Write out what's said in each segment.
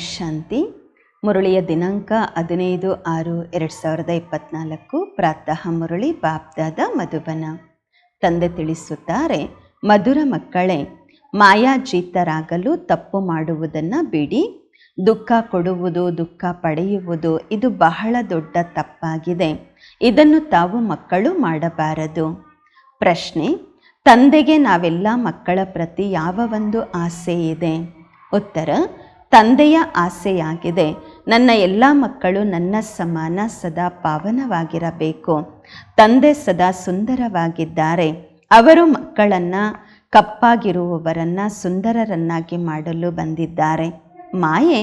ಶಾಂತಿ. ಮುರಳಿಯ ದಿನಾಂಕ ಹದಿನೈದು ಆರು ಎರಡು ಸಾವಿರದ ಇಪ್ಪತ್ನಾಲ್ಕು. ಪ್ರಾತಃ ಮುರಳಿ ಬಾಪ್ದಾದ ಮಧುಬನ. ತಂದೆ ತಿಳಿಸುತ್ತಾರೆ, ಮಧುರ ಮಕ್ಕಳೇ, ಮಾಯಾಜೀತರಾಗಲು ತಪ್ಪು ಮಾಡುವುದನ್ನು ಬಿಡಿ. ದುಃಖ ಕೊಡುವುದು, ದುಃಖ ಪಡೆಯುವುದು, ಇದು ಬಹಳ ದೊಡ್ಡ ತಪ್ಪಾಗಿದೆ. ಇದನ್ನು ತಾವು ಮಕ್ಕಳು ಮಾಡಬಾರದು. ಪ್ರಶ್ನೆ, ತಂದೆಗೆ ನಾವೆಲ್ಲ ಮಕ್ಕಳ ಪ್ರತಿ ಯಾವ ಒಂದು ಆಸೆ ಇದೆ? ಉತ್ತರ ತಂದೆಯ ಆಸೆಯಾಗಿದೆ. ನನ್ನ ಎಲ್ಲ ಮಕ್ಕಳು ನನ್ನ ಸಮಾನ ಸದಾ ಪಾವನವಾಗಿರಬೇಕು. ತಂದೆ ಸದಾ ಸುಂದರವಾಗಿದ್ದಾರೆ. ಅವರು ಮಕ್ಕಳನ್ನು ಕಪ್ಪಾಗಿರುವವರನ್ನು ಸುಂದರರನ್ನಾಗಿ ಮಾಡಲು ಬಂದಿದ್ದಾರೆ. ಮಾಯೆ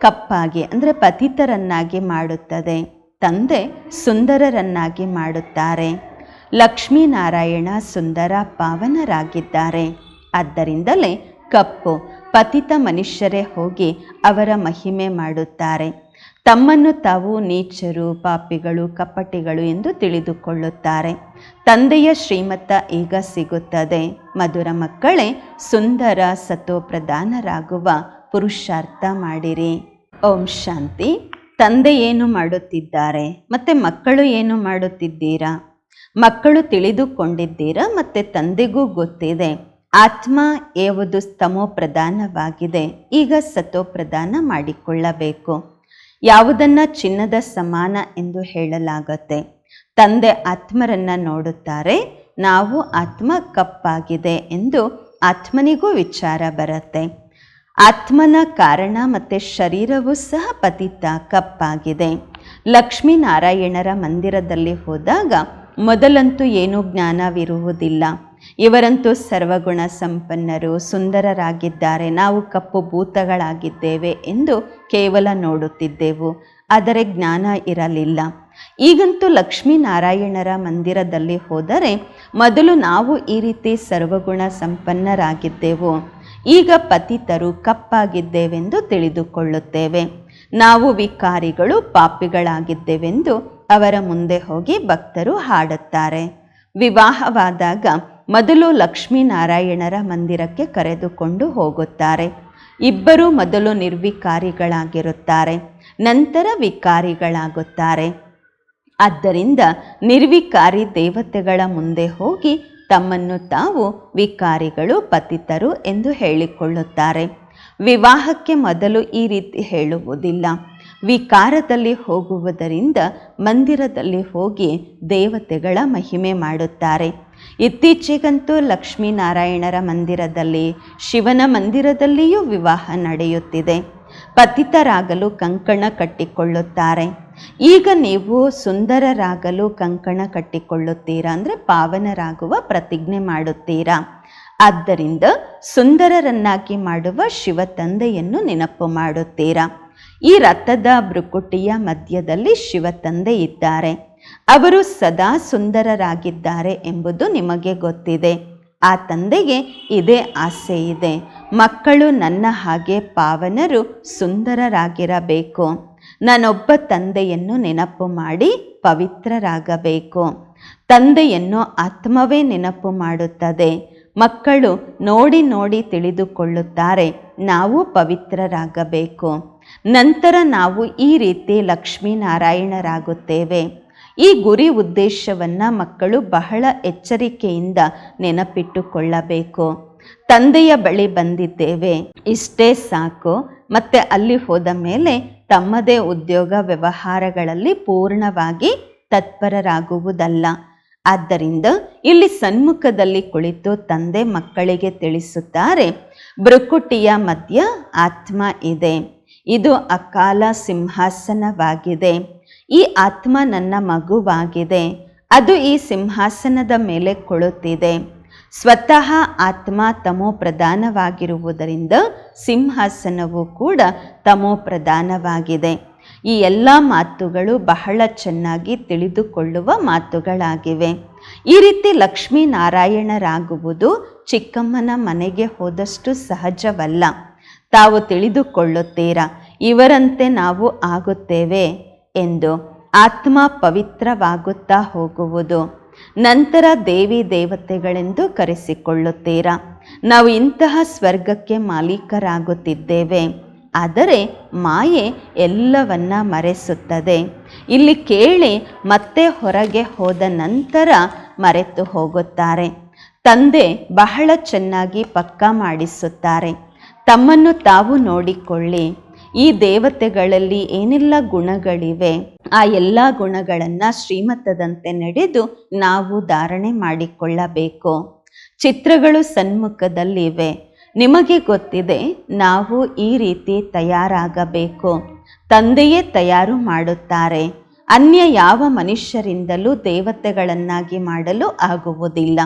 ಕಪ್ಪಾಗಿ ಅಂದರೆ ಪತಿತರನ್ನಾಗಿ ಮಾಡುತ್ತದೆ. ತಂದೆ ಸುಂದರರನ್ನಾಗಿ ಮಾಡುತ್ತಾರೆ. ಲಕ್ಷ್ಮೀನಾರಾಯಣ ಸುಂದರ ಪಾವನರಾಗಿದ್ದಾರೆ. ಆದ್ದರಿಂದಲೇ ಕಪ್ಪು ಪತಿತ ಮನುಷ್ಯರೇ ಹೋಗಿ ಅವರ ಮಹಿಮೆ ಮಾಡುತ್ತಾರೆ. ತಮ್ಮನ್ನು ತಾವು ನೀಚರು, ಪಾಪಿಗಳು, ಕಪಟಿಗಳು ಎಂದು ತಿಳಿದುಕೊಳ್ಳುತ್ತಾರೆ. ತಂದೆಯ ಶ್ರೀಮತ ಈಗ ಸಿಗುತ್ತದೆ. ಮಧುರ ಮಕ್ಕಳೇ, ಸುಂದರ ಸತೋಪ್ರಧಾನರಾಗುವ ಪುರುಷಾರ್ಥ ಮಾಡಿರಿ. ಓಂ ಶಾಂತಿ. ತಂದೆ ಏನು ಮಾಡುತ್ತಿದ್ದಾರೆ? ಮತ್ತು ಮಕ್ಕಳು ಏನು ಮಾಡುತ್ತಿದ್ದೀರಾ? ಮಕ್ಕಳು ತಿಳಿದುಕೊಂಡಿದ್ದೀರಾ? ಮತ್ತು ತಂದೆಗೂ ಗೊತ್ತಿದೆ. ಆತ್ಮ ಯಾವುದು ಸ್ತಮೋ ಪ್ರಧಾನವಾಗಿದೆ, ಈಗ ಸತೋ ಪ್ರಧಾನ ಮಾಡಿಕೊಳ್ಳಬೇಕು. ಯಾವುದನ್ನ ಚಿನ್ನದ ಸಮಾನ ಎಂದು ಹೇಳಲಾಗತ್ತೆ. ತಂದೆ ಆತ್ಮರನ್ನು ನೋಡುತ್ತಾರೆ, ನಾವು ಆತ್ಮ ಕಪ್ಪಾಗಿದೆ ಎಂದು ಆತ್ಮನಿಗೂ ವಿಚಾರ ಬರುತ್ತೆ. ಆತ್ಮನ ಕಾರಣ ಮತ್ತು ಶರೀರವು ಸಹ ಪತಿತ, ಕಪ್ಪಾಗಿದೆ. ಲಕ್ಷ್ಮೀನಾರಾಯಣರ ಮಂದಿರದಲ್ಲಿ ಹೋದಾಗ ಮೊದಲಂತೂ ಏನೂ ಜ್ಞಾನವಿರುವುದಿಲ್ಲ. ಇವರಂತೂ ಸರ್ವಗುಣ ಸಂಪನ್ನರು, ಸುಂದರರಾಗಿದ್ದಾರೆ, ನಾವು ಕಪ್ಪು ಭೂತಗಳಾಗಿದ್ದೇವೆ ಎಂದು ಕೇವಲ ನೋಡುತ್ತಿದ್ದೆವು. ಆದರೆ ಜ್ಞಾನ ಇರಲಿಲ್ಲ. ಈಗಂತೂ ಲಕ್ಷ್ಮೀನಾರಾಯಣರ ಮಂದಿರದಲ್ಲಿ ಹೋದರೆ ಮೊದಲು ನಾವು ಈ ರೀತಿ ಸರ್ವಗುಣ ಸಂಪನ್ನರಾಗಿದ್ದೆವು. ಈಗ ಪತಿತರು ಕಪ್ಪಾಗಿದ್ದೇವೆಂದು ತಿಳಿದುಕೊಳ್ಳುತ್ತೇವೆ. ನಾವು ವಿಕಾರಿಗಳು, ಪಾಪಿಗಳಾಗಿದ್ದೇವೆಂದು ಅವರ ಮುಂದೆ ಹೋಗಿ ಭಕ್ತರು ಹಾಡುತ್ತಾರೆ. ವಿವಾಹವಾದಾಗ ಮೊದಲು ಲಕ್ಷ್ಮೀನಾರಾಯಣರ ಮಂದಿರಕ್ಕೆ ಕರೆದುಕೊಂಡು ಹೋಗುತ್ತಾರೆ. ಇಬ್ಬರು ಮೊದಲು ನಿರ್ವಿಕಾರಿಗಳಾಗಿರುತ್ತಾರೆ, ನಂತರ ವಿಕಾರಿಗಳಾಗುತ್ತಾರೆ. ಆದ್ದರಿಂದ ನಿರ್ವಿಕಾರಿ ದೇವತೆಗಳ ಮುಂದೆ ಹೋಗಿ ತಮ್ಮನ್ನು ತಾವು ವಿಕಾರಿಗಳು, ಪತಿತರು ಎಂದು ಹೇಳಿಕೊಳ್ಳುತ್ತಾರೆ. ವಿವಾಹಕ್ಕೆ ಮೊದಲು ಈ ರೀತಿ ಹೇಳುವುದಿಲ್ಲ. ವಿಕಾರದಲ್ಲಿ ಹೋಗುವುದರಿಂದ ಮಂದಿರದಲ್ಲಿ ಹೋಗಿ ದೇವತೆಗಳ ಮಹಿಮೆ ಮಾಡುತ್ತಾರೆ. ಇತ್ತೀಚೆಗಂತೂ ಲಕ್ಷ್ಮೀನಾರಾಯಣರ ಮಂದಿರದಲ್ಲಿ, ಶಿವನ ಮಂದಿರದಲ್ಲಿಯೂ ವಿವಾಹ ನಡೆಯುತ್ತಿದೆ. ಪತಿತರಾಗಲು ಕಂಕಣ ಕಟ್ಟಿಕೊಳ್ಳುತ್ತಾರೆ. ಈಗ ನೀವು ಸುಂದರರಾಗಲು ಕಂಕಣ ಕಟ್ಟಿಕೊಳ್ಳುತ್ತೀರಾ ಅಂದರೆ ಪಾವನರಾಗುವ ಪ್ರತಿಜ್ಞೆ ಮಾಡುತ್ತೀರಾ? ಆದ್ದರಿಂದ ಸುಂದರರನ್ನಾಗಿ ಮಾಡುವ ಶಿವ ತಂದೆಯನ್ನು ನೆನಪು ಮಾಡುತ್ತೀರಾ? ಈ ರಥದ ಬೃಕುಟಿಯ ಮಧ್ಯದಲ್ಲಿ ಶಿವ ತಂದೆ ಇದ್ದಾರೆ. ಅವರು ಸದಾ ಸುಂದರರಾಗಿದ್ದಾರೆ ಎಂಬುದು ನಿಮಗೆ ಗೊತ್ತಿದೆ. ಆ ತಂದೆಗೆ ಇದೇ ಆಸೆ ಇದೆ ಮಕ್ಕಳು ನನ್ನ ಹಾಗೆ ಪಾವನರು ಸುಂದರರಾಗಿರಬೇಕು. ನಾನೊಬ್ಬ ತಂದೆಯನ್ನು ನೆನಪು ಮಾಡಿ ಪವಿತ್ರರಾಗಬೇಕು. ತಂದೆಯನ್ನು ಆತ್ಮವೇ ನೆನಪು ಮಾಡುತ್ತದೆ. ಮಕ್ಕಳು ನೋಡಿ ನೋಡಿ ತಿಳಿದುಕೊಳ್ಳುತ್ತಾರೆ, ನಾವು ಪವಿತ್ರರಾಗಬೇಕು. ನಂತರ ನಾವು ಈ ರೀತಿ ಲಕ್ಷ್ಮೀನಾರಾಯಣರಾಗುತ್ತೇವೆ. ಈ ಗುರಿ ಉದ್ದೇಶವನ್ನು ಮಕ್ಕಳು ಬಹಳ ಎಚ್ಚರಿಕೆಯಿಂದ ನೆನಪಿಟ್ಟುಕೊಳ್ಳಬೇಕು. ತಂದೆಯ ಬಳಿ ಬಂದಿದ್ದೇವೆ, ಇಷ್ಟೇ ಸಾಕು. ಮತ್ತು ಅಲ್ಲಿ ಹೋದ ಮೇಲೆ ತಮ್ಮದೇ ಉದ್ಯೋಗ ವ್ಯವಹಾರಗಳಲ್ಲಿ ಪೂರ್ಣವಾಗಿ ತತ್ಪರರಾಗುವುದಲ್ಲ. ಆದ್ದರಿಂದ ಇಲ್ಲಿ ಸನ್ಮುಖದಲ್ಲಿ ಕುಳಿತು ತಂದೆ ಮಕ್ಕಳಿಗೆ ತಿಳಿಸುತ್ತಾರೆ ಬೃಕುಟಿಯ ಮಧ್ಯ ಆತ್ಮ ಇದೆ. ಇದು ಅಕಾಲ ಸಿಂಹಾಸನವಾಗಿದೆ. ಈ ಆತ್ಮ ನನ್ನ ಮಗುವಾಗಿದೆ. ಅದು ಈ ಸಿಂಹಾಸನದ ಮೇಲೆ ಕೊಳುತ್ತಿದೆ. ಸ್ವತಃ ಆತ್ಮ ತಮೋ ಪ್ರಧಾನವಾಗಿರುವುದರಿಂದ ಸಿಂಹಾಸನವು ಕೂಡ ತಮೋ ಪ್ರಧಾನವಾಗಿದೆ. ಈ ಎಲ್ಲ ಮಾತುಗಳು ಬಹಳ ಚೆನ್ನಾಗಿ ತಿಳಿದುಕೊಳ್ಳುವ ಮಾತುಗಳಾಗಿವೆ. ಈ ರೀತಿ ಲಕ್ಷ್ಮೀನಾರಾಯಣರಾಗುವುದು ಚಿಕ್ಕಮ್ಮನ ಮನೆಗೆ ಹೋದಷ್ಟು ಸಹಜವಲ್ಲ. ತಾವು ತಿಳಿದುಕೊಳ್ಳುತ್ತೀರಾ, ಇವರಂತೆ ನಾವು ಆಗುತ್ತೇವೆ. ಎಂದು ಆತ್ಮ ಪವಿತ್ರವಾಗುತ್ತಾ ಹೋಗುವುದು. ನಂತರ ದೇವಿ ದೇವತೆಗಳೆಂದು ಕರೆಸಿಕೊಳ್ಳುತ್ತೀರಾ? ನಾವು ಇಂತಹ ಸ್ವರ್ಗಕ್ಕೆ ಮಾಲೀಕರಾಗುತ್ತಿದ್ದೇವೆ. ಆದರೆ ಮಾಯೆ ಎಲ್ಲವನ್ನ ಮರೆಸುತ್ತದೆ. ಇಲ್ಲಿ ಕೇಳಿ ಮತ್ತೆ ಹೊರಗೆ ಹೋದ ನಂತರ ಮರೆತು ಹೋಗುತ್ತಾರೆ. ತಂದೆ ಬಹಳ ಚೆನ್ನಾಗಿ ಪಕ್ಕಾ ಮಾಡಿಸುತ್ತಾರೆ. ತಮ್ಮನ್ನು ತಾವು ನೋಡಿಕೊಳ್ಳಿ. ಈ ದೇವತೆಗಳಲ್ಲಿ ಏನೆಲ್ಲ ಗುಣಗಳಿವೆ, ಆ ಎಲ್ಲ ಗುಣಗಳನ್ನು ಶ್ರೀಮತದಂತೆ ನಡೆದು ನಾವು ಧಾರಣೆ ಮಾಡಿಕೊಳ್ಳಬೇಕು. ಚಿತ್ರಗಳು ಸನ್ಮುಖದಲ್ಲಿವೆ. ನಿಮಗೆ ಗೊತ್ತಿದೆ, ನಾವು ಈ ರೀತಿ ತಯಾರಾಗಬೇಕು. ತಂದೆಯೇ ತಯಾರು ಮಾಡುತ್ತಾರೆ. ಅನ್ಯ ಯಾವ ಮನುಷ್ಯರಿಂದಲೂ ದೇವತೆಗಳನ್ನಾಗಿ ಮಾಡಲು ಆಗುವುದಿಲ್ಲ.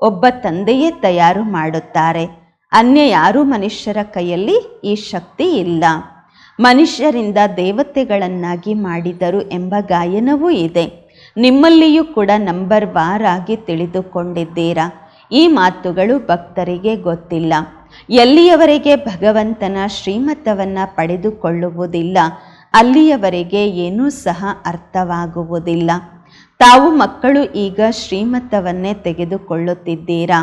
ಒಬ್ಬ ತಂದೆಯೇ ತಯಾರು ಮಾಡುತ್ತಾರೆ. ಅನ್ಯ ಯಾರೂ ಮನುಷ್ಯರ ಕೈಯಲ್ಲಿ ಈ ಶಕ್ತಿ ಇಲ್ಲ. ಮನುಷ್ಯರಿಂದ ದೇವತೆಗಳನ್ನಾಗಿ ಮಾಡಿದರು ಎಂಬ ಗಾಯನವೂ ಇದೆ. ನಿಮ್ಮಲ್ಲಿಯೂ ಕೂಡ ನಂಬರ್ ವಾರ್ ಆಗಿ ತಿಳಿದುಕೊಂಡಿದ್ದೀರಾ? ಈ ಮಾತುಗಳು ಭಕ್ತರಿಗೆ ಗೊತ್ತಿಲ್ಲ. ಎಲ್ಲಿಯವರೆಗೆ ಭಗವಂತನ ಶ್ರೀಮತವನ್ನು ಪಡೆದುಕೊಳ್ಳುವುದಿಲ್ಲ, ಅಲ್ಲಿಯವರೆಗೆ ಏನೂ ಸಹ ಅರ್ಥವಾಗುವುದಿಲ್ಲ. ತಾವು ಮಕ್ಕಳು ಈಗ ಶ್ರೀಮತವನ್ನೇ ತೆಗೆದುಕೊಳ್ಳುತ್ತಿದ್ದೀರಾ?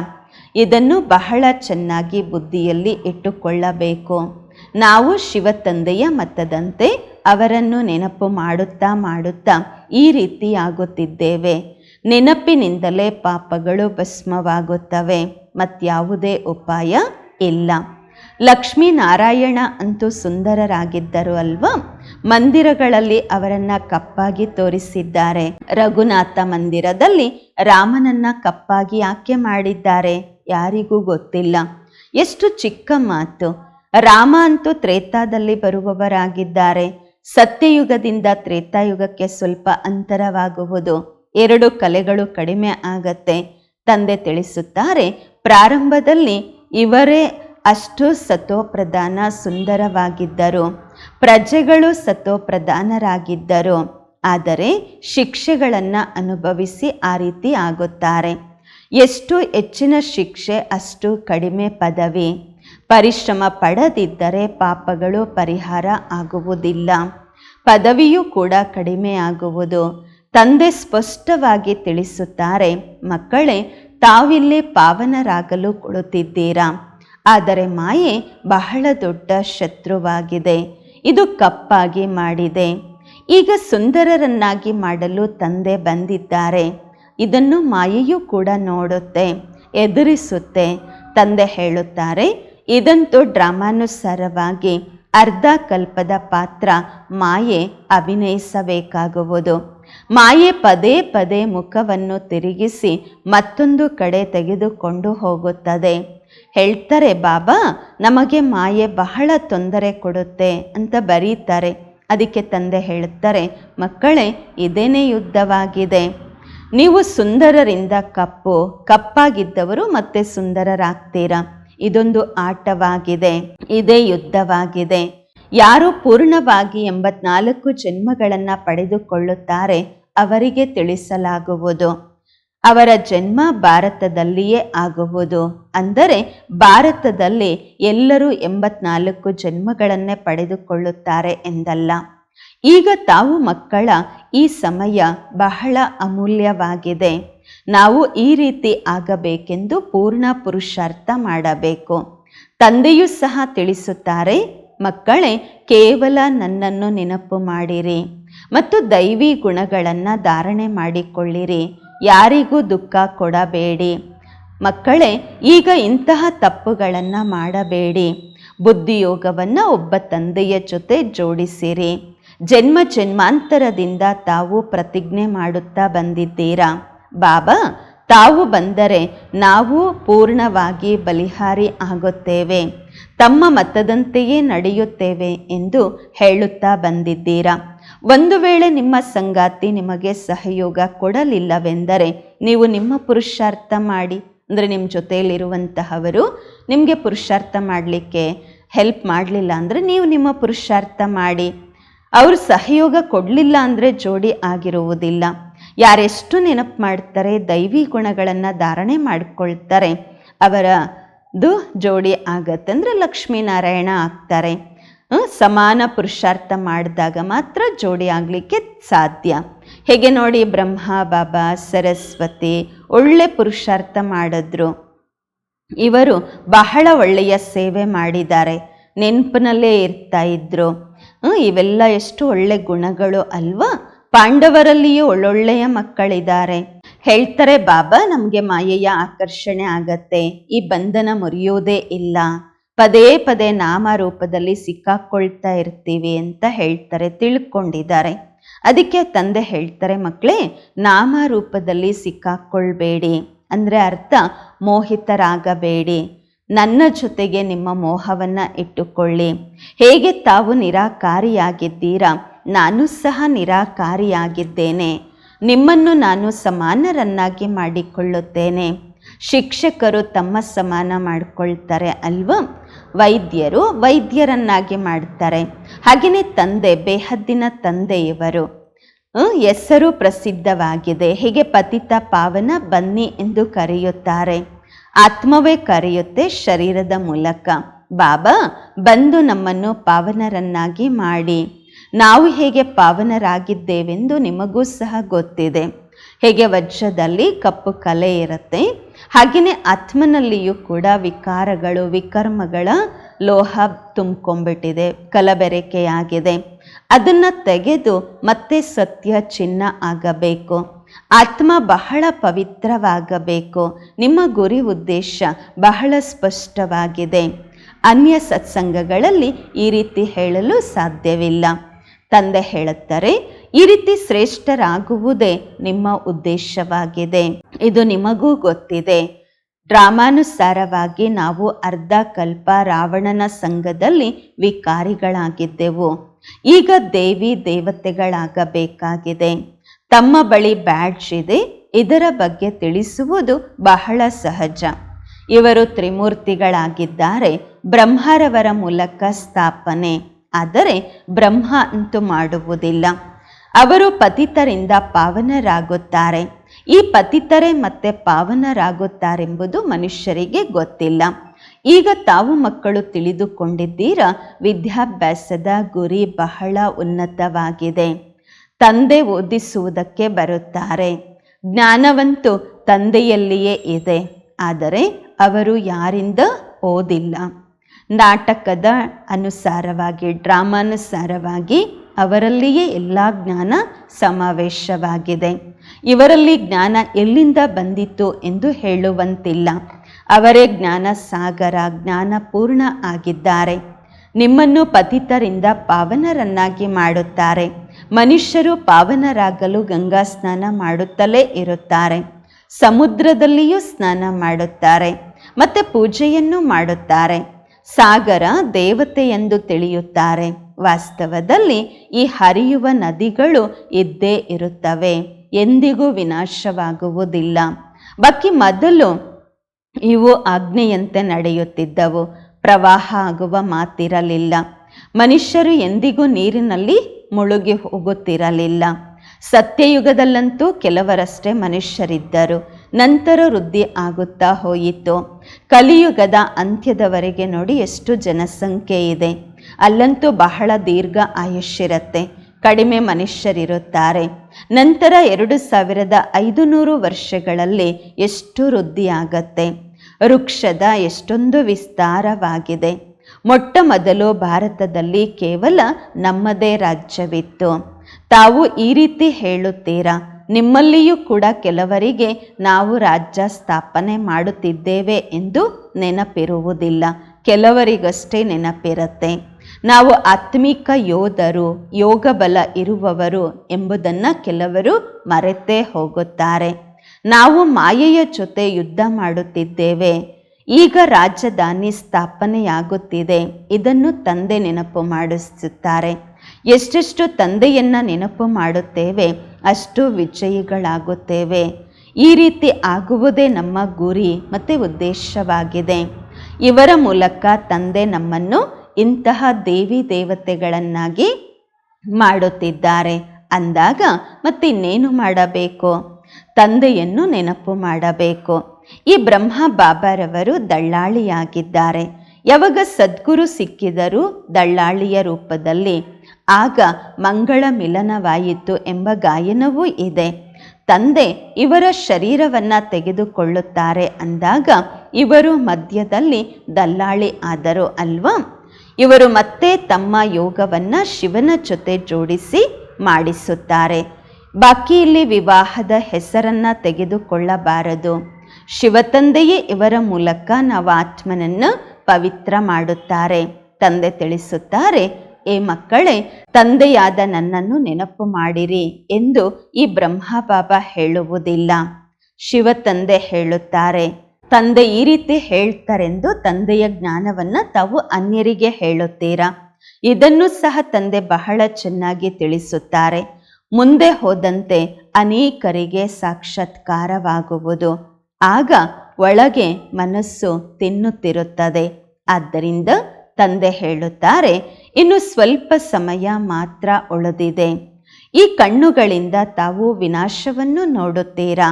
ಇದನ್ನು ಬಹಳ ಚೆನ್ನಾಗಿ ಬುದ್ಧಿಯಲ್ಲಿ ಇಟ್ಟುಕೊಳ್ಳಬೇಕು. ನಾವು ಶಿವ ತಂದೆಯ ಮತದಂತೆ ಅವರನ್ನು ನೆನಪು ಮಾಡುತ್ತಾ ಮಾಡುತ್ತಾ ಈ ರೀತಿ ಆಗುತ್ತಿದ್ದೇವೆ. ನೆನಪಿನಿಂದಲೇ ಪಾಪಗಳು ಭಸ್ಮವಾಗುತ್ತವೆ, ಮತ್ಯಾವುದೇ ಉಪಾಯ ಇಲ್ಲ. ಲಕ್ಷ್ಮೀನಾರಾಯಣ ಅಂತೂ ಸುಂದರರಾಗಿದ್ದರು ಅಲ್ವಾ? ಮಂದಿರಗಳಲ್ಲಿ ಅವರನ್ನ ಕಪ್ಪಾಗಿ ತೋರಿಸಿದ್ದಾರೆ. ರಘುನಾಥ ಮಂದಿರದಲ್ಲಿ ರಾಮನನ್ನ ಕಪ್ಪಾಗಿ ಆಕೆ ಮಾಡಿದ್ದಾರೆ. ಯಾರಿಗೂ ಗೊತ್ತಿಲ್ಲ. ಎಷ್ಟು ಚಿಕ್ಕ ಮಾತು. ರಾಮ ಅಂತೂ ತ್ರೇತಾದಲ್ಲಿ ಬರುವವರಾಗಿದ್ದಾರೆ. ಸತ್ಯಯುಗದಿಂದ ತ್ರೇತಾಯುಗಕ್ಕೆ ಸ್ವಲ್ಪ ಅಂತರವಾಗುವುದು ಎರಡು ಕಲೆಗಳು ಕಡಿಮೆ ಆಗತ್ತೆ. ತಂದೆ ತಿಳಿಸುತ್ತಾರೆ, ಪ್ರಾರಂಭದಲ್ಲಿ ಇವರೇ ಅಷ್ಟು ಸತೋಪ್ರಧಾನ ಸುಂದರವಾಗಿದ್ದರು. ಪ್ರಜೆಗಳು ಸತೋಪ್ರಧಾನರಾಗಿದ್ದರು ಆದರೆ ಶಿಕ್ಷೆಗಳನ್ನು ಅನುಭವಿಸಿ ಆ ರೀತಿ ಆಗುತ್ತಾರೆ. ಎಷ್ಟು ಹೆಚ್ಚಿನ ಶಿಕ್ಷೆ, ಅಷ್ಟು ಕಡಿಮೆ ಪದವಿ. ಪರಿಶ್ರಮ ಪಡದಿದ್ದರೆ ಪಾಪಗಳು ಪರಿಹಾರ ಆಗುವುದಿಲ್ಲ. ಪದವಿಯೂ ಕೂಡ ಕಡಿಮೆ ಆಗುವುದು. ತಂದೆ ಸ್ಪಷ್ಟವಾಗಿ ತಿಳಿಸುತ್ತಾರೆ, ಮಕ್ಕಳೇ, ತಾವಿಲ್ಲಿ ಪಾವನರಾಗಲು ಕೊಡುತ್ತಿದ್ದೀರಾ? ಆದರೆ ಮಾಯೆ ಬಹಳ ದೊಡ್ಡ ಶತ್ರುವಾಗಿದೆ. ಇದು ಕಪ್ಪಾಗಿ ಮಾಡಿದೆ. ಈಗ ಸುಂದರರನ್ನಾಗಿ ಮಾಡಲು ತಂದೆ ಬಂದಿದ್ದಾರೆ. ಇದನ್ನು ಮಾಯೆಯೂ ಕೂಡ ನೋಡುತ್ತೆ, ಎದುರಿಸುತ್ತೆ. ತಂದೆ ಹೇಳುತ್ತಾರೆ ಇದಂತೂ ಡ್ರಾಮಾನುಸಾರವಾಗಿ ಅರ್ಧ ಕಲ್ಪದ ಪಾತ್ರ ಮಾಯೆ ಅಭಿನಯಿಸಬೇಕಾಗುವುದು. ಮಾಯೆ ಪದೇ ಪದೇ ಮುಖವನ್ನು ತಿರುಗಿಸಿ ಮತ್ತೊಂದು ಕಡೆ ತೆಗೆದುಕೊಂಡು ಹೋಗುತ್ತದೆ. ಹೇಳ್ತಾರೆ, ಬಾಬಾ, ನಮಗೆ ಮಾಯೆ ಬಹಳ ತೊಂದರೆ ಕೊಡುತ್ತೆ ಅಂತ ಬರೀತಾರೆ. ಅದಕ್ಕೆ ತಂದೆ ಹೇಳುತ್ತಾರೆ ಮಕ್ಕಳೇ, ಇದೇನೇ ಯುದ್ಧವಾಗಿದೆ. ನೀವು ಸುಂದರರಿಂದ ಕಪ್ಪು, ಕಪ್ಪಾಗಿದ್ದವರು ಮತ್ತೆ ಸುಂದರರಾಗ್ತೀರಾ? ಇದೊಂದು ಆಟವಾಗಿದೆ, ಇದೇ ಯುದ್ಧವಾಗಿದೆ. ಯಾರು ಪೂರ್ಣವಾಗಿ ಎಂಬತ್ನಾಲ್ಕು ಜನ್ಮಗಳನ್ನು ಪಡೆದುಕೊಳ್ಳುತ್ತಾರೆ ಅವರಿಗೆ ತಿಳಿಸಲಾಗುವುದು. ಅವರ ಜನ್ಮ ಭಾರತದಲ್ಲಿಯೇ ಆಗುವುದು. ಅಂದರೆ ಭಾರತದಲ್ಲಿ ಎಲ್ಲರೂ ಎಂಬತ್ನಾಲ್ಕು ಜನ್ಮಗಳನ್ನೇ ಪಡೆದುಕೊಳ್ಳುತ್ತಾರೆ ಎಂದಲ್ಲ. ಈಗ ತಾವು ಮಕ್ಕಳ ಈ ಸಮಯ ಬಹಳ ಅಮೂಲ್ಯವಾಗಿದೆ. ನಾವು ಈ ರೀತಿ ಆಗಬೇಕೆಂದು ಪೂರ್ಣ ಪುರುಷಾರ್ಥ ಮಾಡಬೇಕು. ತಂದೆಯೂ ಸಹ ತಿಳಿಸುತ್ತಾರೆ, ಮಕ್ಕಳೇ, ಕೇವಲ ನನ್ನನ್ನು ನೆನಪು ಮಾಡಿರಿ ಮತ್ತು ದೈವಿ ಗುಣಗಳನ್ನು ಧಾರಣೆ ಮಾಡಿಕೊಳ್ಳಿರಿ. ಯಾರಿಗೂ ದುಃಖ ಕೊಡಬೇಡಿ. ಮಕ್ಕಳೇ, ಈಗ ಇಂತಹ ತಪ್ಪುಗಳನ್ನು ಮಾಡಬೇಡಿ. ಬುದ್ಧಿಯೋಗವನ್ನು ಒಬ್ಬ ತಂದೆಯ ಜೊತೆ ಜೋಡಿಸಿರಿ. ಜನ್ಮ ಜನ್ಮಾಂತರದಿಂದ ತಾವು ಪ್ರತಿಜ್ಞೆ ಮಾಡುತ್ತಾ ಬಂದಿದ್ದೀರಾ? ಬಾಬಾ, ತಾವು ಬಂದರೆ ನಾವು ಪೂರ್ಣವಾಗಿ ಬಲಿಹಾರಿ ಆಗುತ್ತೇವೆ. ತಮ್ಮ ಮತದಂತೆಯೇ ನಡೆಯುತ್ತೇವೆ ಎಂದು ಹೇಳುತ್ತಾ ಬಂದಿದ್ದೀರಾ? ಒಂದು ವೇಳೆ ನಿಮ್ಮ ಸಂಗಾತಿ ನಿಮಗೆ ಸಹಯೋಗ ಕೊಡಲಿಲ್ಲವೆಂದರೆ ನೀವು ನಿಮ್ಮ ಪುರುಷಾರ್ಥ ಮಾಡಿ, ಅಂದರೆ ನಿಮ್ಮ ಜೊತೆಯಲ್ಲಿರುವಂತಹವರು ನಿಮಗೆ ಪುರುಷಾರ್ಥ ಮಾಡಲಿಕ್ಕೆ ಹೆಲ್ಪ್ ಮಾಡಲಿಲ್ಲ ಅಂದರೆ ನೀವು ನಿಮ್ಮ ಪುರುಷಾರ್ಥ ಮಾಡಿ. ಅವರು ಸಹಯೋಗ ಕೊಡಲಿಲ್ಲ ಅಂದರೆ ಜೋಡಿ ಆಗಿರುವುದಿಲ್ಲ. ಯಾರೆಷ್ಟು ನೆನಪು ಮಾಡ್ತಾರೆ, ದೈವಿ ಗುಣಗಳನ್ನು ಧಾರಣೆ ಮಾಡಿಕೊಳ್ತಾರೆ ಅವರದು ಜೋಡಿ ಆಗತ್ತೆ ಅಂದರೆ ಲಕ್ಷ್ಮೀನಾರಾಯಣ ಆಗ್ತಾರೆ. ಸಮಾನ ಪುರುಷಾರ್ಥ ಮಾಡಿದಾಗ ಮಾತ್ರ ಜೋಡಿ ಆಗಲಿಕ್ಕೆ ಸಾಧ್ಯ. ಹೇಗೆ ನೋಡಿ ಬ್ರಹ್ಮ, ಬಾಬಾ, ಸರಸ್ವತಿ ಒಳ್ಳೆ ಪುರುಷಾರ್ಥ ಮಾಡಿದ್ರು. ಇವರು ಬಹಳ ಒಳ್ಳೆಯ ಸೇವೆ ಮಾಡಿದ್ದಾರೆ. ನೆನಪಿನಲ್ಲೇ ಇರ್ತಾ ಇದ್ರು. ಇವೆಲ್ಲ ಎಷ್ಟು ಒಳ್ಳೆ ಗುಣಗಳು ಅಲ್ವಾ? ಪಾಂಡವರಲ್ಲಿಯೂ ಒಳ್ಳೊಳ್ಳೆಯ ಮಕ್ಕಳಿದ್ದಾರೆ. ಹೇಳ್ತಾರೆ, ಬಾಬಾ, ನಮಗೆ ಮಾಯೆಯ ಆಕರ್ಷಣೆ ಆಗತ್ತೆ. ಈ ಬಂಧನ ಮುರಿಯೋದೇ ಇಲ್ಲ. ಪದೇ ಪದೇ ನಾಮ ರೂಪದಲ್ಲಿ ಸಿಕ್ಕಾಕೊಳ್ತಾ ಇರ್ತೀವಿ ಅಂತ ಹೇಳ್ತಾರೆ, ತಿಳ್ಕೊಂಡಿದ್ದಾರೆ. ಅದಕ್ಕೆ ತಂದೆ ಹೇಳ್ತಾರೆ ಮಕ್ಕಳೇ ನಾಮ ರೂಪದಲ್ಲಿ ಸಿಕ್ಕಾಕೊಳ್ಬೇಡಿ. ಅಂದರೆ ಅರ್ಥ, ಮೋಹಿತರಾಗಬೇಡಿ. ನನ್ನ ಜೊತೆಗೆ ನಿಮ್ಮ ಮೋಹವನ್ನು ಇಟ್ಟುಕೊಳ್ಳಿ. ಹೇಗೆ ತಾವು ನಿರಾಕಾರಿಯಾಗಿದ್ದೀರಾ? ನಾನು ಸಹ ನಿರಾಕಾರಿಯಾಗಿದ್ದೇನೆ. ನಿಮ್ಮನ್ನು ನಾನು ಸಮಾನರನ್ನಾಗಿ ಮಾಡಿಕೊಳ್ಳುತ್ತೇನೆ. ಶಿಕ್ಷಕರು ತಮ್ಮ ಸಮಾನ ಮಾಡಿಕೊಳ್ತಾರೆ ಅಲ್ವಾ? ವೈದ್ಯರು ವೈದ್ಯರನ್ನಾಗಿ ಮಾಡ್ತಾರೆ. ಹಾಗೆಯೇ ತಂದೆ, ಬೇಹದ್ದಿನ ತಂದೆಯವರು. ಹೆಸರು ಪ್ರಸಿದ್ಧವಾಗಿದೆ. ಹೀಗೆ ಪತಿತ ಪಾವನ ಬನ್ನಿ ಎಂದು ಕರೆಯುತ್ತಾರೆ. ಆತ್ಮವೇ ಕರೆಯುತ್ತೆ ಶರೀರದ ಮೂಲಕ. ಬಾಬಾ, ಬಂದು ನಮ್ಮನ್ನು ಪಾವನರನ್ನಾಗಿ ಮಾಡಿ. ನಾವು ಹೇಗೆ ಪಾವನರಾಗಿದ್ದೇವೆಂದು ನಿಮಗೂ ಸಹ ಗೊತ್ತಿದೆ. ಹೇಗೆ ವಜ್ರದಲ್ಲಿ ಕಪ್ಪು ಕಲೆ ಇರುತ್ತೆ ಹಾಗೆಯೇ ಆತ್ಮನಲ್ಲಿಯೂ ಕೂಡ ವಿಕಾರಗಳು, ವಿಕರ್ಮಗಳ ಲೋಹ ತುಂಬಿಕೊಂಡ್ಬಿಟ್ಟಿದೆ, ಕಲಬೆರಕೆಯಾಗಿದೆ. ಅದನ್ನು ತೆಗೆದು ಮತ್ತೆ ಸತ್ಯ ಚಿನ್ನ ಆಗಬೇಕು. ಆತ್ಮ ಬಹಳ ಪವಿತ್ರವಾಗಬೇಕು. ನಿಮ್ಮ ಗುರಿ ಉದ್ದೇಶ ಬಹಳ ಸ್ಪಷ್ಟವಾಗಿದೆ. ಅನ್ಯ ಸತ್ಸಂಗಗಳಲ್ಲಿ ಈ ರೀತಿ ಹೇಳಲು ಸಾಧ್ಯವಿಲ್ಲ. ತಂದೆ ಹೇಳುತ್ತಾರೆ, ಈ ರೀತಿ ಶ್ರೇಷ್ಠರಾಗುವುದೇ ನಿಮ್ಮ ಉದ್ದೇಶವಾಗಿದೆ. ಇದು ನಿಮಗೂ ಗೊತ್ತಿದೆ. ಡ್ರಾಮಾನುಸಾರವಾಗಿ ನಾವು ಅರ್ಧ ಕಲ್ಪ ರಾವಣನ ಸಂಘದಲ್ಲಿ ವಿಕಾರಿಗಳಾಗಿದ್ದೆವು. ಈಗ ದೇವಿ ದೇವತೆಗಳಾಗಬೇಕಾಗಿದೆ. ತಮ್ಮ ಬಳಿ ಬ್ಯಾಡ್ಜ್ ಇದೆ. ಇದರ ಬಗ್ಗೆ ತಿಳಿಸುವುದು ಬಹಳ ಸಹಜ. ಇವರು ತ್ರಿಮೂರ್ತಿಗಳಾಗಿದ್ದಾರೆ. ಬ್ರಹ್ಮರವರ ಮೂಲಕ ಸ್ಥಾಪನೆ. ಆದರೆ ಬ್ರಹ್ಮ ಅಂತೂ ಮಾಡುವುದಿಲ್ಲ. ಅವರು ಪತಿತರಿಂದ ಪಾವನರಾಗುತ್ತಾರೆ. ಈ ಪತಿತರೇ ಮತ್ತೆ ಪಾವನರಾಗುತ್ತಾರೆಂಬುದು ಮನುಷ್ಯರಿಗೆ ಗೊತ್ತಿಲ್ಲ. ಈಗ ತಾವು ಮಕ್ಕಳು ತಿಳಿದುಕೊಂಡಿದ್ದೀರಾ? ವಿದ್ಯಾಭ್ಯಾಸದ ಗುರಿ ಬಹಳ ಉನ್ನತವಾಗಿದೆ. ತಂದೆ ಓದಿಸುವುದಕ್ಕೆ ಬರುತ್ತಾರೆ. ಜ್ಞಾನವಂತೂ ತಂದೆಯಲ್ಲಿಯೇ ಇದೆ. ಆದರೆ ಅವರು ಯಾರಿಂದ ಓದಿಲ್ಲ? ನಾಟಕದ ಅನುಸಾರವಾಗಿ, ಡ್ರಾಮಾನುಸಾರವಾಗಿ ಅವರಲ್ಲಿಯೇ ಎಲ್ಲ ಜ್ಞಾನ ಸಮಾವೇಶವಾಗಿದೆ. ಇವರಲ್ಲಿ ಜ್ಞಾನ ಎಲ್ಲಿಂದ ಬಂದಿತ್ತು ಎಂದು ಹೇಳುವಂತಿಲ್ಲ. ಅವರೇ ಜ್ಞಾನ ಸಾಗರ ಜ್ಞಾನಪೂರ್ಣ ಆಗಿದ್ದಾರೆ. ನಿಮ್ಮನ್ನು ಪತಿತರಿಂದ ಪಾವನರನ್ನಾಗಿ ಮಾಡುತ್ತಾರೆ. ಮನುಷ್ಯರು ಪಾವನರಾಗಲು ಗಂಗಾ ಸ್ನಾನ ಮಾಡುತ್ತಲೇ ಇರುತ್ತಾರೆ. ಸಮುದ್ರದಲ್ಲಿಯೂ ಸ್ನಾನ ಮಾಡುತ್ತಾರೆ. ಮತ್ತು ಪೂಜೆಯನ್ನು ಮಾಡುತ್ತಾರೆ. ಸಾಗರ ದೇವತೆ ಎಂದು ತಿಳಿಯುತ್ತಾರೆ. ವಾಸ್ತವದಲ್ಲಿ ಈ ಹರಿಯುವ ನದಿಗಳು ಇದ್ದೇ ಇರುತ್ತವೆ. ಎಂದಿಗೂ ವಿನಾಶವಾಗುವುದಿಲ್ಲ. ಬಾಕಿ ಮೊದಲು ಇವು ಆಜ್ಞೆಯಂತೆ ನಡೆಯುತ್ತಿದ್ದವು. ಪ್ರವಾಹ ಆಗುವ ಮಾತಿರಲಿಲ್ಲ. ಮನುಷ್ಯರು ಎಂದಿಗೂ ನೀರಿನಲ್ಲಿ ಮುಳುಗಿ ಹೋಗುತ್ತಿರಲಿಲ್ಲ. ಸತ್ಯಯುಗದಲ್ಲಂತೂ ಕೆಲವರಷ್ಟೇ ಮನುಷ್ಯರಿದ್ದರು. ನಂತರ ವೃದ್ಧಿ ಆಗುತ್ತಾ ಹೋಯಿತು. ಕಲಿಯುಗದ ಅಂತ್ಯದವರೆಗೆ ನೋಡಿ ಎಷ್ಟು ಜನಸಂಖ್ಯೆ ಇದೆ. ಅಲ್ಲಂತೂ ಬಹಳ ದೀರ್ಘ ಆಯುಷ್ಯರತ್ತೆ. ಕಡಿಮೆ ಮನುಷ್ಯರಿರುತ್ತಾರೆ. ನಂತರ ಎರಡು ಸಾವಿರದ ಐದು ನೂರು ವರ್ಷಗಳಲ್ಲಿ ಎಷ್ಟು ವೃದ್ಧಿಯಾಗತ್ತೆ ವೃಕ್ಷದ ಎಷ್ಟೊಂದು ವಿಸ್ತಾರವಾಗಿದೆ. ಮೊಟ್ಟ ಮೊದಲು ಭಾರತದಲ್ಲಿ ಕೇವಲ ನಮ್ಮದೇ ರಾಜ್ಯವಿತ್ತು. ತಾವು ಈ ರೀತಿ ಹೇಳುತ್ತೀರಾ? ನಿಮ್ಮಲ್ಲಿಯೂ ಕೂಡ ಕೆಲವರಿಗೆ ನಾವು ರಾಜ್ಯ ಸ್ಥಾಪನೆ ಮಾಡುತ್ತಿದ್ದೇವೆ ಎಂದು ನೆನಪಿರುವುದಿಲ್ಲ. ಕೆಲವರಿಗಷ್ಟೇ ನೆನಪಿರುತ್ತೆ. ನಾವು ಆತ್ಮಿಕ ಯೋಧರು ಯೋಗ ಬಲ ಇರುವವರು ಎಂಬುದನ್ನು ಕೆಲವರು ಮರೆತೇ ಹೋಗುತ್ತಾರೆ. ನಾವು ಮಾಯೆಯ ಜೊತೆ ಯುದ್ಧ ಮಾಡುತ್ತಿದ್ದೇವೆ. ಈಗ ರಾಜಧಾನಿ ಸ್ಥಾಪನೆಯಾಗುತ್ತಿದೆ. ಇದನ್ನು ತಂದೆ ನೆನಪು ಮಾಡಿಸುತ್ತಾರೆ. ಎಷ್ಟೆಷ್ಟು ತಂದೆಯನ್ನು ನೆನಪು ಮಾಡುತ್ತೇವೆ. ಅಷ್ಟು ವಿಜಯಿಗಳಾಗುತ್ತೇವೆ ಈ ರೀತಿ ಆಗುವುದೇ ನಮ್ಮ ಗುರಿ ಮತ್ತು ಉದ್ದೇಶವಾಗಿದೆ. ಇವರ ಮೂಲಕ ತಂದೆ ನಮ್ಮನ್ನು ಇಂತಹ ದೇವಿ ದೇವತೆಗಳನ್ನಾಗಿ ಮಾಡುತ್ತಿದ್ದಾರೆ. ಅಂದಾಗ ಮತ್ತಿನ್ನೇನು ಮಾಡಬೇಕು? ತಂದೆಯನ್ನು ನೆನಪು ಮಾಡಬೇಕು. ಈ ಬ್ರಹ್ಮ ಬಾಬಾರವರು ದಳ್ಳಾಳಿಯಾಗಿದ್ದಾರೆ. ಯಾವಾಗ ಸದ್ಗುರು ಸಿಕ್ಕಿದರೂ ದಳ್ಳಾಳಿಯ ರೂಪದಲ್ಲಿ ಆಗ ಮಂಗಳ ಮಿಲನವಾಯಿತು ಎಂಬ ಗಾಯನವೂ ಇದೆ. ತಂದೆ ಇವರ ಶರೀರವನ್ನು ತೆಗೆದುಕೊಳ್ಳುತ್ತಾರೆ ಅಂದಾಗ ಇವರು ಮಧ್ಯದಲ್ಲಿ ದಲ್ಲಾಳಿ ಆದರು ಅಲ್ವಾ? ಇವರು ಮತ್ತೆ ತಮ್ಮ ಯೋಗವನ್ನ ಶಿವನ ಜೊತೆ ಜೋಡಿಸಿ ಮಾಡಿಸುತ್ತಾರೆ. ಬಾಕಿ ಇಲ್ಲಿ ವಿವಾಹದ ಹೆಸರನ್ನು ತೆಗೆದುಕೊಳ್ಳಬಾರದು. ಶಿವತಂದೆಯೇ ಇವರ ಮೂಲಕ ನಾವು ಆತ್ಮನನ್ನು ಪವಿತ್ರ ಮಾಡುತ್ತಾರೆ. ತಂದೆ ತಿಳಿಸುತ್ತಾರೆ ಏ ಮಕ್ಕಳೇ, ತಂದೆಯಾದ ನನ್ನನ್ನು ನೆನಪು ಮಾಡಿರಿ ಎಂದು ಈ ಬ್ರಹ್ಮ ಬಾಬಾ ಹೇಳುವುದಿಲ್ಲ. ಶಿವ ತಂದೆ ಹೇಳುತ್ತಾರೆ, ತಂದೆ ಈ ರೀತಿ ಹೇಳ್ತಾರೆಂದು ತಂದೆಯ ಜ್ಞಾನವನ್ನ ತಾವು ಅನ್ಯರಿಗೆ ಹೇಳುತ್ತೀರಾ? ಇದನ್ನು ಸಹ ತಂದೆ ಬಹಳ ಚೆನ್ನಾಗಿ ತಿಳಿಸುತ್ತಾರೆ. ಮುಂದೆ ಹೋದಂತೆ ಅನೇಕರಿಗೆ ಸಾಕ್ಷಾತ್ಕಾರವಾಗುವುದು. ಆಗ ಒಳಗೆ ಮನಸ್ಸು ತಿನ್ನುತ್ತಿರುತ್ತದೆ. ಆದ್ದರಿಂದ ತಂದೆ ಹೇಳುತ್ತಾರೆ ಇನ್ನು ಸ್ವಲ್ಪ ಸಮಯ ಮಾತ್ರ ಉಳಿದಿದೆ. ಈ ಕಣ್ಣುಗಳಿಂದ ತಾವು ವಿನಾಶವನ್ನು ನೋಡುತ್ತೀರಾ?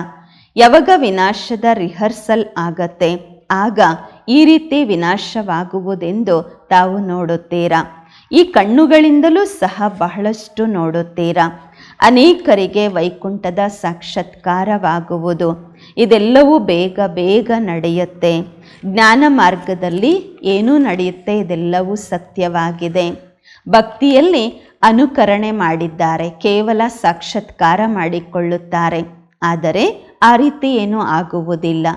ಯಾವಾಗ ವಿನಾಶದ ರಿಹರ್ಸಲ್ ಆಗತ್ತೆ? ಆಗ ಈ ರೀತಿ ವಿನಾಶವಾಗುವುದೆಂದು ತಾವು ನೋಡುತ್ತೀರಾ? ಈ ಕಣ್ಣುಗಳಿಂದಲೂ ಸಹ ಬಹಳಷ್ಟು ನೋಡುತ್ತೀರಾ? ಅನೇಕರಿಗೆ ವೈಕುಂಠದ ಸಾಕ್ಷಾತ್ಕಾರವಾಗುವುದು. ಇದೆಲ್ಲವೂ ಬೇಗ ಬೇಗ ನಡೆಯುತ್ತೆ. ಜ್ಞಾನ ಮಾರ್ಗದಲ್ಲಿ ಏನೂ ನಡೆಯುತ್ತೆ ಇದೆಲ್ಲವೂ ಸತ್ಯವಾಗಿದೆ. ಭಕ್ತಿಯಲ್ಲಿ ಅನುಕರಣೆ ಮಾಡಿದ್ದಾರೆ, ಕೇವಲ ಸಾಕ್ಷಾತ್ಕಾರ ಮಾಡಿಕೊಳ್ಳುತ್ತಾರೆ. ಆದರೆ ಆ ರೀತಿ ಏನೂ ಆಗುವುದಿಲ್ಲ.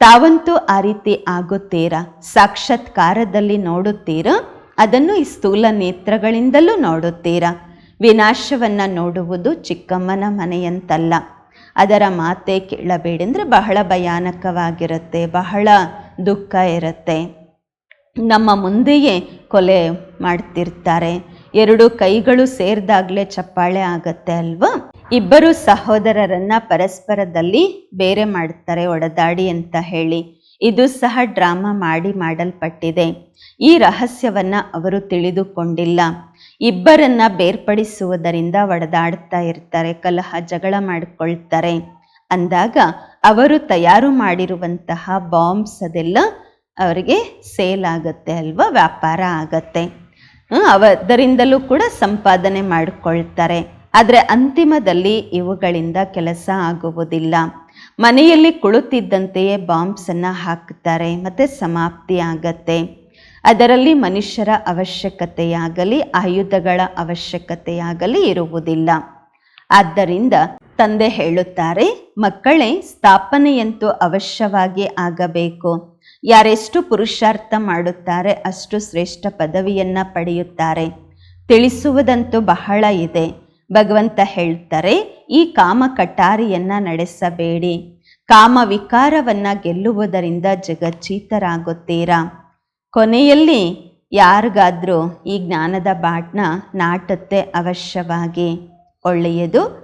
ತಾವಂತೂ ಆ ರೀತಿ ಆಗುತ್ತೀರಾ? ಸಾಕ್ಷಾತ್ಕಾರದಲ್ಲಿ ನೋಡುತ್ತೀರಾ? ಅದನ್ನು ಈ ಸ್ಥೂಲ ನೇತ್ರಗಳಿಂದಲೂ ನೋಡುತ್ತೀರಾ? ವಿನಾಶವನ್ನು ನೋಡುವುದು ಚಿಕ್ಕಮ್ಮನ ಮನೆಯಂತಲ್ಲ. ಅದರ ಮಾತೆ ಕೇಳಬೇಡೆಂದರೆ ಬಹಳ ಭಯಾನಕವಾಗಿರುತ್ತೆ ಬಹಳ. ದುಃಖ ಇರುತ್ತೆ. ನಮ್ಮ ಮುಂದೆಯೇ ಕೊಲೆ ಮಾಡ್ತಿರ್ತಾರೆ. ಎರಡು ಕೈಗಳು ಸೇರಿದಾಗಲೇ ಚಪ್ಪಾಳೆ ಆಗತ್ತೆ ಅಲ್ವಾ? ಇಬ್ಬರು ಸಹೋದರರನ್ನ ಪರಸ್ಪರದಲ್ಲಿ ಬೇರೆ ಮಾಡ್ತಾರೆ ಒಡೆದಾಡಿ ಅಂತ ಹೇಳಿ. ಇದು ಸಹ ಡ್ರಾಮಾ ಮಾಡಿ ಮಾಡಲ್ಪಟ್ಟಿದೆ. ಈ ರಹಸ್ಯವನ್ನ ಅವರು ತಿಳಿದುಕೊಂಡಿಲ್ಲ. ಇಬ್ಬರನ್ನ ಬೇರ್ಪಡಿಸುವುದರಿಂದ ಒಡೆದಾಡ್ತಾ ಇರ್ತಾರೆ, ಕಲಹ ಜಗಳ ಮಾಡಿಕೊಳ್ತಾರೆ. ಅಂದಾಗ ಅವರು ತಯಾರು ಮಾಡಿರುವಂತಹ ಬಾಂಬ್ಸ್ ಅದೆಲ್ಲ ಅವರಿಗೆ ಸೇಲ್ ಆಗುತ್ತೆ ಅಲ್ವಾ? ವ್ಯಾಪಾರ ಆಗತ್ತೆ. ಅವರಿಂದಲೂ ಕೂಡ ಸಂಪಾದನೆ ಮಾಡಿಕೊಳ್ತಾರೆ. ಆದರೆ ಅಂತಿಮದಲ್ಲಿ ಇವುಗಳಿಂದ ಕೆಲಸ ಆಗುವುದಿಲ್ಲ. ಮನೆಯಲ್ಲಿ ಕುಳಿತಿದ್ದಂತೆಯೇ ಬಾಂಬ್ಸನ್ನು ಹಾಕ್ತಾರೆ ಮತ್ತು ಸಮಾಪ್ತಿ ಆಗತ್ತೆ. ಅದರಲ್ಲಿ ಮನುಷ್ಯರ ಅವಶ್ಯಕತೆಯಾಗಲಿ, ಆಯುಧಗಳ ಅವಶ್ಯಕತೆಯಾಗಲಿ ಇರುವುದಿಲ್ಲ. ಆದ್ದರಿಂದ ತಂದೆ ಹೇಳುತ್ತಾರೆ, ಮಕ್ಕಳೇ, ಸ್ಥಾಪನೆಯಂತೂ ಅವಶ್ಯವಾಗಿ ಆಗಬೇಕು. ಯಾರೆಷ್ಟು ಪುರುಷಾರ್ಥ ಮಾಡುತ್ತಾರೆ, ಅಷ್ಟು ಶ್ರೇಷ್ಠ ಪದವಿಯನ್ನು ಪಡೆಯುತ್ತಾರೆ. ತಿಳಿಸುವುದಂತೂ ಬಹಳ ಇದೆ. ಭಗವಂತ ಹೇಳ್ತಾರೆ, ಈ ಕಾಮ ಕಟಾರಿಯನ್ನು ನಡೆಸಬೇಡಿ. ಕಾಮ ವಿಕಾರವನ್ನ ಗೆಲ್ಲುವುದರಿಂದ ಜಗಜ್ಜೀತರಾಗುತ್ತೀರಾ? ಕೊನೆಯಲ್ಲಿ, ಯಾರಿಗಾದರೂ ಈ ಜ್ಞಾನದ ಬಾಟ್ನ ನಾಟುತ್ತೆ ಅವಶ್ಯವಾಗಿ. ಒಳ್ಳೆಯದು.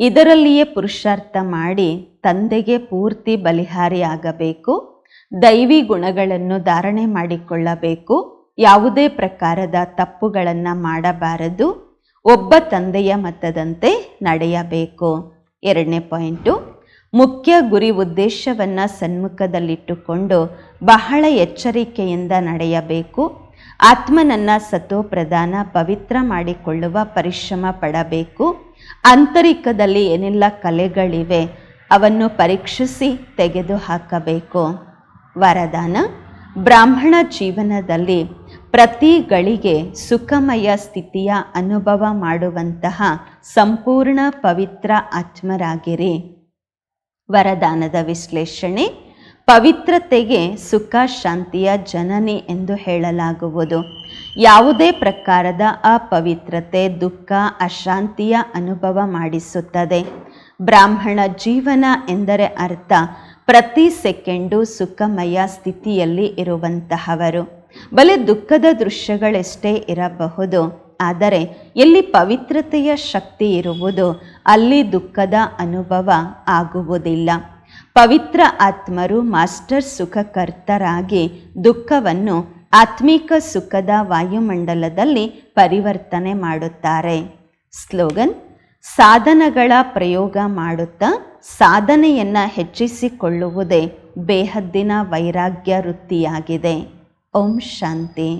ಇದರಲ್ಲಿಯೇ ಪುರುಷಾರ್ಥ ಮಾಡಿ ತಂದೆಗೆ ಪೂರ್ತಿ ಬಲಿಹಾರಿಯಾಗಬೇಕು, ದೈವಿ ಗುಣಗಳನ್ನು ಧಾರಣೆ ಮಾಡಿಕೊಳ್ಳಬೇಕು, ಯಾವುದೇ ಪ್ರಕಾರದ ತಪ್ಪುಗಳನ್ನು ಮಾಡಬಾರದು, ಒಬ್ಬ ತಂದೆಯ ಮತದಂತೆ ನಡೆಯಬೇಕು. ಎರಡನೇ ಪಾಯಿಂಟು, ಮುಖ್ಯ ಗುರಿ ಉದ್ದೇಶವನ್ನು ಸನ್ಮುಖದಲ್ಲಿಟ್ಟುಕೊಂಡು ಬಹಳ ಎಚ್ಚರಿಕೆಯಿಂದ ನಡೆಯಬೇಕು. ಆತ್ಮನನ್ನ ಸತೋ ಪ್ರಧಾನ ಪವಿತ್ರ ಮಾಡಿಕೊಳ್ಳುವ ಪರಿಶ್ರಮ ಪಡಬೇಕು. ಆಂತರಿಕದಲ್ಲಿ ಏನೆಲ್ಲ ಕಲೆಗಳಿವೆ ಅವನ್ನು ಪರೀಕ್ಷಿಸಿ ತೆಗೆದು ಹಾಕಬೇಕು ವರದಾನ, ಬ್ರಾಹ್ಮಣ ಜೀವನದಲ್ಲಿ ಪ್ರತಿ ಗಳಿಗೆ ಸುಖಮಯ ಸ್ಥಿತಿಯ ಅನುಭವ ಮಾಡುವಂತಹ ಸಂಪೂರ್ಣ ಪವಿತ್ರ ಆತ್ಮರಾಗಿರಿ. ವರದಾನದ ವಿಶ್ಲೇಷಣೆ ಪವಿತ್ರತೆಗೆ ಸುಖ, ಶಾಂತಿಯ ಜನನಿ ಎಂದು ಹೇಳಲಾಗುವುದು. ಯಾವುದೇ ಪ್ರಕಾರದ ಅಪವಿತ್ರತೆ, ದುಃಖ, ಅಶಾಂತಿಯ ಅನುಭವ ಮಾಡಿಸುತ್ತದೆ. ಬ್ರಾಹ್ಮಣ ಜೀವನ ಎಂದರೆ ಅರ್ಥ, ಪ್ರತಿ ಸೆಕೆಂಡು ಸುಖಮಯ ಸ್ಥಿತಿಯಲ್ಲಿ ಇರುವಂತಹವರು. ಬಲೆ ದುಃಖದ ದೃಶ್ಯಗಳೆಷ್ಟೇ ಇರಬಹುದು, ಆದರೆ ಎಲ್ಲಿ ಪವಿತ್ರತೆಯ ಶಕ್ತಿ ಇರುವುದು, ಅಲ್ಲಿ ದುಃಖದ ಅನುಭವ ಆಗುವುದಿಲ್ಲ. ಪವಿತ್ರ ಆತ್ಮರು ಮಾಸ್ಟರ್ ಸುಖಕರ್ತರಾಗಿ ದುಃಖವನ್ನು ಆತ್ಮಿಕ ಸುಖದ ವಾಯುಮಂಡಲದಲ್ಲಿ ಪರಿವರ್ತನೆ ಮಾಡುತ್ತಾರೆ. ಸ್ಲೋಗನ್, ಸಾಧನಗಳ ಪ್ರಯೋಗ ಮಾಡುತ್ತಾ ಸಾಧನೆಯನ್ನು ಹೆಚ್ಚಿಸಿಕೊಳ್ಳುವುದೇ ಬೇಹದ್ದಿನ ವೈರಾಗ್ಯ ವೃತ್ತಿಯಾಗಿದೆ. ಓಂ ಶಾಂತಿ.